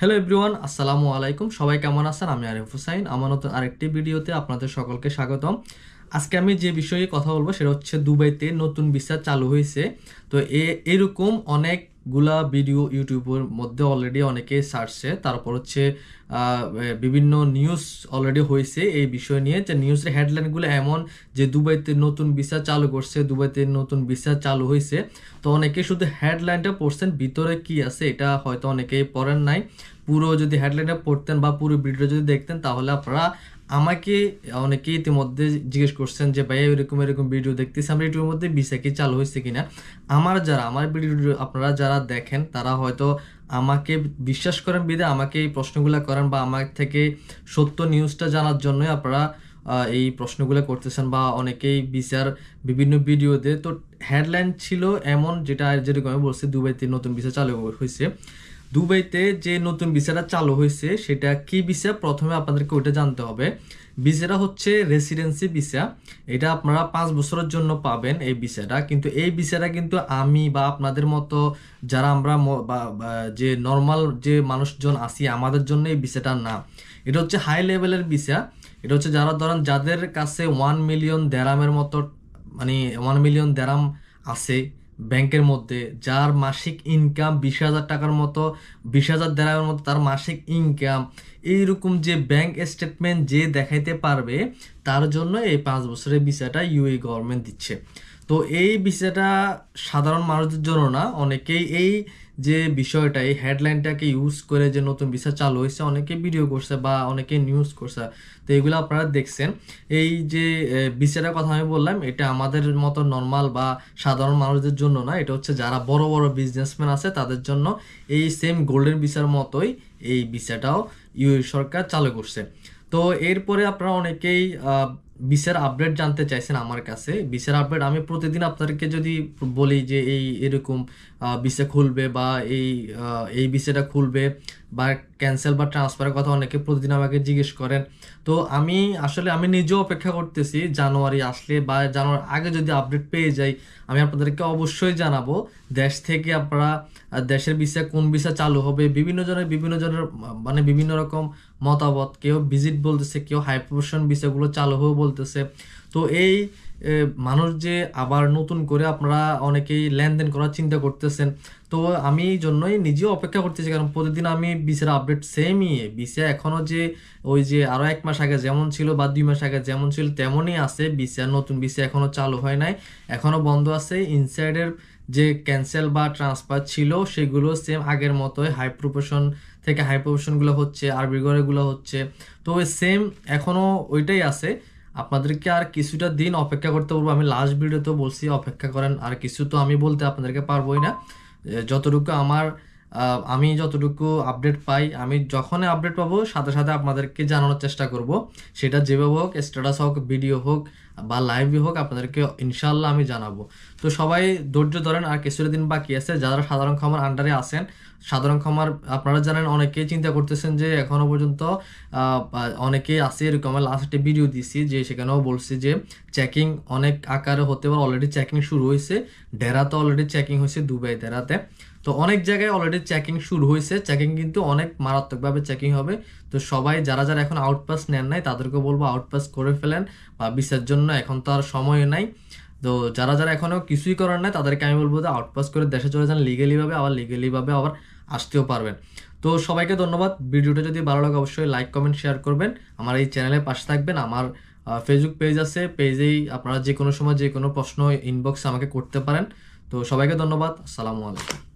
Hello everyone আসসালামু আলাইকুম। সবাই কেমন আছেন? আমি আরিফ হুসাইন। আমার নতুন আরেকটি ভিডিওতে আপনাদের সকলকে স্বাগতম। আজকে আমি যে বিষয়ে কথা বলব সেটা হচ্ছে দুবাইতে নতুন ভিসা চালু হয়েছে। তো এ, এরকম অনেকগুলা ভিডিও ইউটিউবের মধ্যে অলরেডি অনেকে সার্চছে তারপর হচ্ছে বিভিন্ন নিউজ অলরেডি হয়েছে এই বিষয় নিয়ে যে নিউজের হেডলাইনগুলো এমন যে দুবাইতে নতুন ভিসা চালু করছে, দুবাইতে নতুন ভিসা চালু হয়েছে। তো অনেকে শুধু হেডলাইনটা পড়ছেন, ভিতরে কি আছে এটা হয়তো অনেকেই পড়েন নাই। পুরো যদি হেডলাইনটা পড়তেন বা পুরো ভিডিও যদি দেখতেন, তাহলে আপনারা আমাকে অনেকেই ইতিমধ্যে জিজ্ঞেস করছেন যে ভাই এরকম এরকম ভিডিও দেখতেছি, আমরা এটির মধ্যে ভিসা কি চালু হয়েছে কিনা? আমার যারা, আমার ভিডিও আপনারা যারা দেখেন, তারা হয়তো আমাকে বিশ্বাস করেন বিদে, আমাকে এই প্রশ্নগুলো করেন বা আমার থেকে সত্য নিউজটা জানার জন্যই আপনারা এই প্রশ্নগুলো করতেছেন বা অনেকেই বিচার বিভিন্ন ভিডিওতে তো। হেডলাইন ছিল এমন যেটা যেরকম আমি বলছি, দুবাইতে নতুন বিচার চালু হয়েছে দুবাইতে যে নতুন ভিসাটা চালু হয়েছে, সেটা কি ভিসা? প্রথমে আপনাদেরকে ওটা জানতে হবে। ভিসাটা হচ্ছে রেসিডেন্সি ভিসা এটা আপনারা পাঁচ বছরের জন্য পাবেন এই ভিসাটা। কিন্তু এই ভিসাটা কিন্তু আমি বা আপনাদের মতো যারা আমরা যে নর্মাল যে মানুষজন আছি, আমাদের জন্য এই ভিসাটা না। এটা হচ্ছে হাই লেভেলের ভিসা। এটা হচ্ছে যারা ধরেন, যাদের কাছে ওয়ান মিলিয়ন দেরামের মতো মানে ওয়ান মিলিয়ন দেরাম আছে ব্যাংকের মধ্যে, যার মাসিক ইনকাম বিশ হাজার টাকার মতো, বিশ হাজার দেড়ামের মতো তার মাসিক ইনকাম এইরকম যে ব্যাংক স্টেটমেন্ট যে দেখাইতে পারবে, তার জন্য এই পাঁচ বছরের ভিসাটা ইউএ গভর্নমেন্ট দিচ্ছে। তো এই বিষয়টা সাধারণ মানুষদের জন্য না, অনেকেই এই যে বিষয়টা, এই হেডলাইনটাকে ইউজ করে যে নতুন ভিসা চালু হয়েছে, অনেকে ভিডিও করছে বা অনেকে নিউজ করছে। তো এগুলো আপনারা দেখছেন। এই যে ভিসাটার কথা আমি বললাম, এটা আমাদের মতো নর্মাল বা সাধারণ মানুষদের জন্য না, এটা হচ্ছে যারা বড় বড় বিজনেসম্যান আছে, তাদের জন্য এই সেম গোল্ডেন ভিসার মতোই এই ভিসাটাও ইউএ সরকার চালু করছে। তো এরপরে আপনারা অনেকেই ভিসার আপডেট জানতে চাইছেন আমার কাছে। ভিসার আপডেট আমি প্রতিদিন আপনাদেরকে যদি বলি যে এই এরকম ভিসা খুলবে বা এই এই ভিসাটা খুলবে বা ক্যান্সেল বা ট্রান্সফারের কথা অনেকে প্রতিদিন আমাকে জিজ্ঞেস করেন। তো আমি আসলে আমি নিজেও অপেক্ষা করতেছি জানুয়ারি আসলে বা জানুয়ারি আগে যদি আপডেট পেয়ে যাই, আমি আপনাদেরকে অবশ্যই জানাব দেশ থেকে আপনারা দেশের ভিসা কোন ভিসা চালু হবে, বিভিন্ন জনের বিভিন্ন জনের মানে বিভিন্ন রকম মতামত, কেউ ভিজিট বলতেছে, কেউ হাই প্রফেশন ভিসাগুলো চালু হবে বলতেছে। তো এই মানুষ যে আবার নতুন করে আপনারা অনেকেই লেনদেন করার চিন্তা করতেছেন। তো আমি জন্যই নিজেও অপেক্ষা করতেছি, কারণ প্রতিদিন আমি বিসের আপডেট সেমই বিসে এখনও যে ওই যে আরও এক মাস আগে যেমন ছিল বা দুই মাস আগে যেমন ছিল, তেমনই আছে। বিসে নতুন বিসে এখনও চালু হয় নাই। এখনও বন্ধ আছে। ইনসাইডের যে ক্যান্সেল বা ট্রান্সফার ছিল, সেগুলো সেম আগের মতোই হাই প্রফেশন থেকে হাই প্রফেশনগুলো হচ্ছে আর বিগড়েগুলো হচ্ছে। তো সেম এখনও ওইটাই আছে। আপনাদেরকে আর কিছুটা দিন অপেক্ষা করতে পারব আমি লাস্ট ভিডিওতেও বলছি, অপেক্ষা করেন, আর কিছু তো আমি বলতে আপনাদেরকে পারবোই না। যতটুকু আমার আমি যতটুকু আপডেট পাই, আমি যখনই আপডেট পাবো, সাথে সাথে আপনাদেরকে জানানোর চেষ্টা করব। সেটা যেভাবে হোক স্ট্যাটাস হোক ভিডিও হোক বা লাইভই হোক, আপনাদেরকে ইনশাল্লাহ আমি জানাব। তো সবাই ধৈর্য ধরেন, আর কিছুটা দিন বাকি আছে, যারা সাধারণ খামার আন্ডারে আছেন, সাধারণ খামার আপনারা জানেন, অনেকেই চিন্তা করতেছেন যে এখনও পর্যন্ত অনেকেই আছে, এরকম লাস্ট একটা ভিডিও দিছি, যে সেখানেও বলছি যে চেকিং অনেক আকারে হতে পারে অলরেডি চেকিং শুরু হয়েছে ডেরাতে অলরেডি চেকিং হয়েছে দুবাই ডেরাতে তো অনেক জায়গায় অলরেডি চেকিং শুরু হয়েছে চেকিং কিন্তু অনেক মারাত্মকভাবে চেকিং হবে। তো সবাই, যারা যারা এখন আউটপাস নেন নাই, তাদেরকে বলব আউটপাস করে ফেলেন, বা ভিসার জন্য এখন তো আর সময় নাই। তো যারা যারা এখনও কিছুই করার নাই, তাদেরকে আমি বলব যে আউটপাস করে দেশে চলে যান লিগেলি ভাবে আবার লিগেলি ভাবে আবার আসতেও পারবেন। তো সবাইকে ধন্যবাদ। ভিডিওটা যদি ভালো লাগে, অবশ্যই লাইক কমেন্ট শেয়ার করবেন। আমার এই চ্যানেলে পাশে থাকবেন। আমার ফেসবুক পেজ আছে। পেজেই আপনারা যে কোনো সময় যে কোনো প্রশ্ন ইনবক্সে আমাকে করতে পারেন। তো সবাইকে ধন্যবাদ। আসসালামু আলাইকুম।